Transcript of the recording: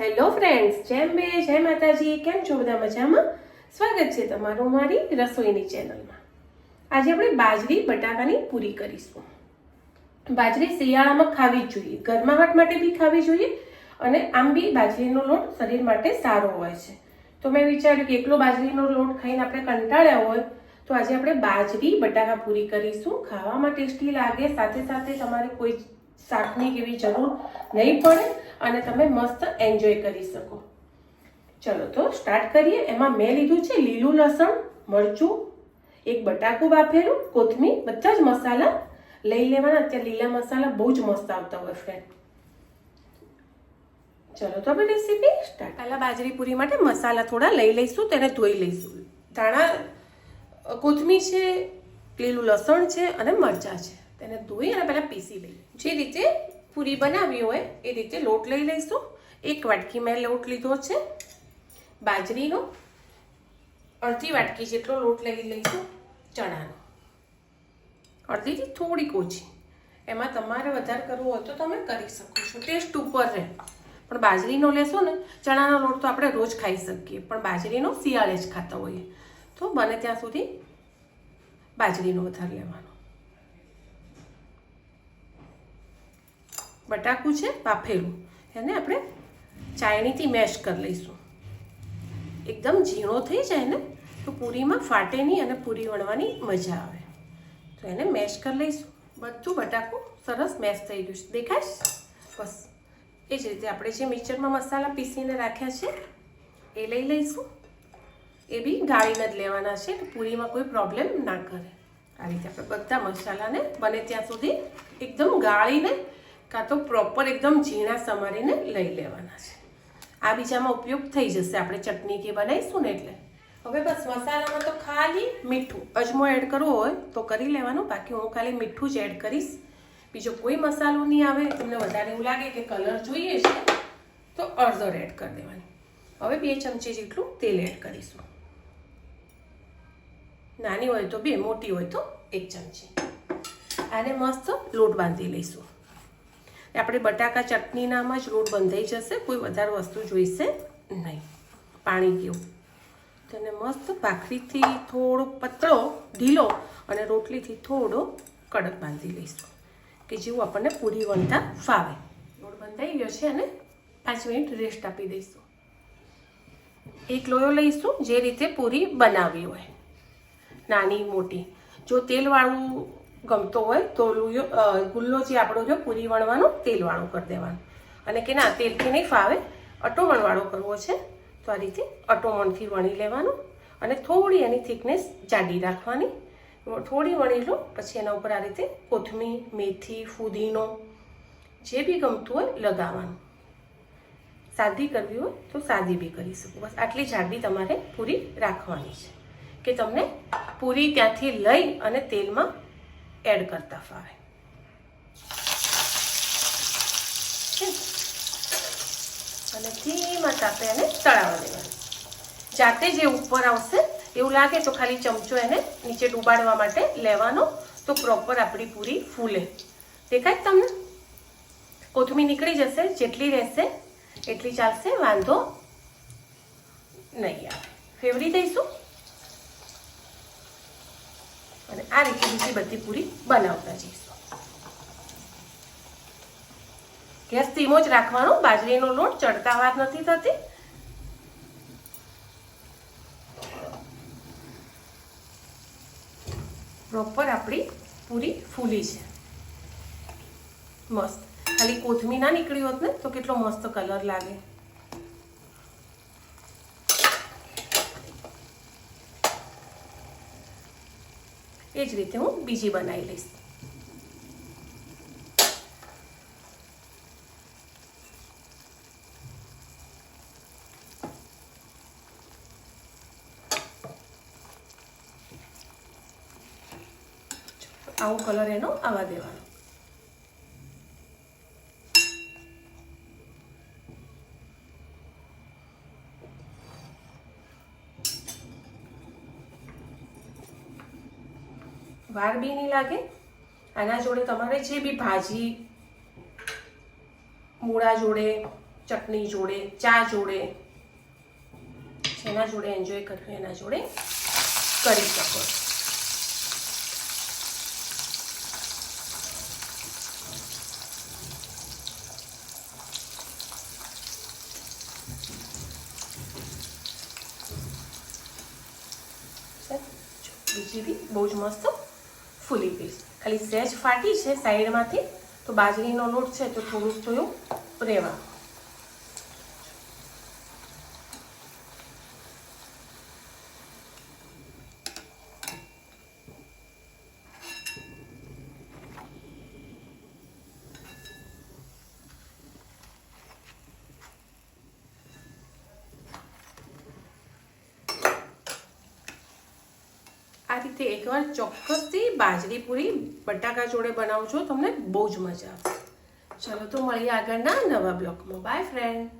Hello friends, જેમ બે, જય માતાજી. કેમ છો બધા મજામાં? સ્વાગત છે તમારું મારી રસોઈની ચેનલમાં. આજે આપણે બાજરી, બટાકાની પૂરી કરીશું. બાજરી શિયાળામાં ખાવી જ જોઈએ. ગરમાહટ માટે બી ખાવી જોઈએ અને આમ બી બાજરીનો લોટ શરીર માટે સારો હોય છે. તો મેં વિચાર્યું કે એકલો બાજરીનો લોટ ખાઈને આપણે કંટાળ્યા હોય, તો આજે આપણે બાજરી, બટાકા પૂરી કરીશું. ખાવામાં ટેસ્ટી લાગે, સાથે સાથે તમારે કોઈ શાકની એવી જરૂર નહીં પડે અને તમે મસ્ત એન્જોય કરી શકો. ચલો તો સ્ટાર્ટ કરીએ. એમાં મેં લીધું છે લીલું લસણ, મરચું, એક બટાકું બાફેલું, કોથમીર, બધા જ મસાલા લઈ લેવાના. અત્યારે લીલા મસાલા બહુ જ મસ્ત આવતા હોય ફ્રેન્ડ ચલો તો આપણે રેસીપી સ્ટાર્ટ પહેલાં બાજરી પૂરી માટે મસાલા થોડા લઈ લઈશું, તેને ધોઈ લઈશું. ધાણા કોથમીર છે, લીલું લસણ છે અને મરચાં છે. તેને ધોઈ અને પહેલાં પીસી લઈએ. જે રીતે પૂરી બનાવી હોય એ રીતે લોટ લઈ લઈશું. એક વાટકી મેં લોટ લીધો છે. બાજરીનો અડધી વાટકી જેટલો લોટ લઈ લઈશું ચણાનો. અડધીથી થોડીક ઓછી. એમાં તમારે વધારે કરવું હોય તો તમે કરી શકો છો. ટેસ્ટ ઉપર રહે. પણ બાજરીનો લેશો ને, ચણાનો લોટ તો આપણે રોજ ખાઈ શકીએ. પણ બાજરીનો શિયાળે જ ખાતા હોઈએ. તો બને ત્યાં સુધી બાજરીનો વધારે લેવાનો. બટાકું છે, બાફેલું. એને આપણે ચાયણીથી મેશ કરી લઈશું. એકદમ ઝીણો થઈ જાય ને, તો પૂરીમાં ફાટે નહીં અને પૂરી વણવાની મજા આવે. તો એને મેશ કરી લઈશું. બધું બટાકું સરસ મેશ થઈ ગયું છે. દેખાય? બસ. એ જ રીતે આપણે જે મિક્સરમાં મસાલા પીસીને રાખ્યા છે, એ લઈ લઈશું. એ બી ગાળીને જ લેવાના છે, તો પૂરીમાં કોઈ પ્રોબ્લેમ ના કરે. આ રીતે આપણે બધા મસાલાને બને ત્યાં સુધી એકદમ ગાળીને કાં તો પ્રોપર એકદમ ઝીણા સમારીને લઈ લેવાના છે. આ બીજામાં ઉપયોગ થઈ જશે. આપણે ચટણી કે બનાવીશું ને એટલે. હવે બસ મસાલામાં તો ખાલી મીઠું. અજમો એડ કરવો હોય તો કરી લેવાનું. બાકી હું ખાલી મીઠું જ એડ કરીશ. બીજો કોઈ મસાલો નહીં આવે. તમને વધારે એવું લાગે કે કલર જોઈએ છે, તો અડધર એડ કરી દેવાની. હવે બે ચમચી જેટલું તેલ એડ કરીશું. નાની હોય તો બે, મોટી હોય તો એક ચમચી. આને મસ્ત લોટ બાંધી લઈશું. આપણે બટાકા ચટણીનામાં જ લોટ બંધાઈ જશે, કોઈ વધારે વસ્તુ જોઈશે નહીં. પાણી ગયું. તેને મસ્ત ભાખરીથી થોડો પતળો, ઢીલો અને રોટલીથી થોડો કડક બાંધી લઈશું, કે જેવું આપણને પૂરી વણતા ફાવે. લોટ બંધાઈ ગયો છે અને પાંચ મિનિટ રેસ્ટ આપી દઈશું. એક લોયો લઈશું, જે રીતે પૂરી બનાવી હોય. નાની, મોટી. જો તેલવાળું ગમતો હોય તો લુયો ગુલ્લો જે આપણો જો પૂરી વણવાનો તેલવાળું કરી દેવાનું. અને કે ના, તેલથી નહીં ફાવે અટોમણવાળો કરવો છે, તો આ રીતે અટોમણથી વણી લેવાનું અને થોડી એની થિકનેસ જાડી રાખવાની. થોડી વણી લો, પછી એના ઉપર આ રીતે કોથમીર, મેથી, ફુદીનો, જે બી ગમતું હોય લગાવવાનું. સાદી કરવી હોય તો સાદી બી કરી શકો. બસ આટલી જાડી તમારે પૂરી રાખવાની છે. કે તમને પૂરી ત્યાંથી લઈ અને તેલમાં એડ કરતા ફાવે. અને ધીમા તાપે એને તળાવવા દેવાનું જાતે જે ઉપર આવશે, એવું લાગે તો ખાલી ચમચો એને નીચે ડૂબાડવા માટે લેવાનો, તો પ્રોપર આપણી પૂરી ફૂલે. દેખાય તમને? કોથમી નીકળી જશે, જેટલી રહેશે, એટલી ચાલશે, વાંધો નહીં આવે. ફેવરી દઈશું અને આ રીતે બીજી બધી પૂરી બનાવતા જઈશું. ગેસ ધીમો જ રાખવાનો, બાજરીનો લોટ ચડતા વાત નથી થતી. પ્રોપર આપણી પૂરી ફૂલી છે. મસ્ત. ખાલી કોથમી ના નીકળી હોત ને, તો કેટલો મસ્ત કલર લાગે. એ જ રીતે હું બીજી બનાવી લઈશ. આવો કલર એનો આવવા દેવાનો. વાર બી નહીં લાગે. આના જોડે તમારે જે બી ભાજી, મૂળા જોડે, ચટણી જોડે, ચા જોડે, જેના જોડે એન્જોય કરવું એના જોડે કરી શકો. બીજી બી બહુ જ મસ્ત ફૂલી પીશ ખાલી સહેજ ફાટી છે સાઈડમાંથી. તો બાજરીનો લોટ છે તો થોડુંક થોડું રહેવા આ રીતે એકવાર ચોક્કસથી બાજરી પૂરી બટાકા જોડે બનાવજો તમને બહુ જ મજા આવશે. ચલો તો મળીએ આગળના નવા બ્લોગમાં બાય ફ્રેન્ડ